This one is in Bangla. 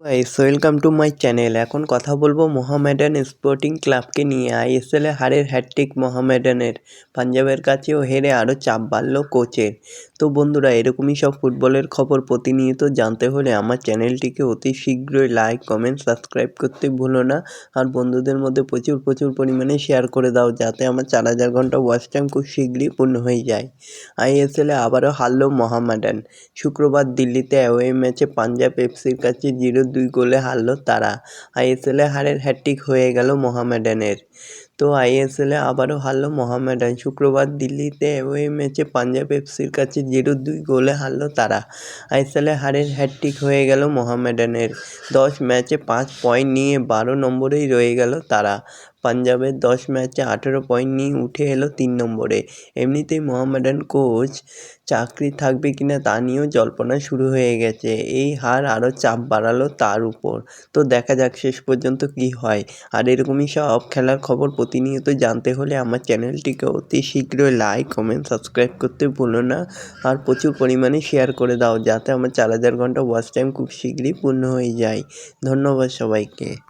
Guys welcome to my channel এখন কথা বলব মোহামেডান স্পোর্টিং ক্লাবকে নিয়ে। আইএসএলে হারের হ্যাটট্রিক মোহামেডানের পাঞ্জাবের কাছেও হেরে আরও চাপ বাড়ল কোচের। তো বন্ধুরা, এরকমই সব ফুটবলের খবর প্রতিনিয়ত জানতে হলে আমার চ্যানেলটিকে অতি শীঘ্রই লাইক কমেন্ট সাবস্ক্রাইব করতে ভুলো না। আর বন্ধুদের মধ্যে প্রচুর প্রচুর পরিমাণে শেয়ার করে দাও যাতে আমার চার হাজার ঘণ্টা ওয়াচ টাইম খুব শীঘ্রই পূর্ণ হয়ে যায়। আইএসএলে আবারও হারল মোহামেডান শুক্রবার দিল্লিতে অ্যাওয়ে ম্যাচে পাঞ্জাব এফসির কাছে জিরো দুই গোলে হারল তারা। আইএসএলে হারের হ্যাট্রিক হয়ে গেল মোহামেডানের। তো আইএসএলে আবারও হারল মোহামেডান। শুক্রবার দিল্লিতে ওই ম্যাচে পাঞ্জাব এফসির কাছে জিরো দুই গোলে হারল তারা। আইএসএলে হারের হ্যাট্রিক হয়ে গেল মোহামেডানের। দশ ম্যাচে পাঁচ পয়েন্ট নিয়ে বারো নম্বরেই রয়ে গেল তারা। পাঞ্জাবের দশ ম্যাচে আঠেরো পয়েন্ট নিয়ে উঠে এলো তিন নম্বরে। এমনিতেই মোহামেডান কোচ চাকরি থাকবে কিনা তা নিয়েও জল্পনা শুরু হয়ে গেছে। এই হার আরও চাপ বাড়ালো তার উপর। তো দেখা যাক শেষ পর্যন্ত কি হয়। আর এরকমই সব খেলার খবর প্রতিনিয়ত জানতে হলে আমার চ্যানেলটিকে অতি শীঘ্রই লাইক, কমেন্ট, সাবস্ক্রাইব করতে ভুলো না। আর প্রচুর পরিমাণে শেয়ার করে দাও যাতে আমার চার হাজার ঘণ্টা ওয়াচ টাইম খুব শীঘ্রই পূর্ণ হয়ে যায়। ধন্যবাদ সবাইকে।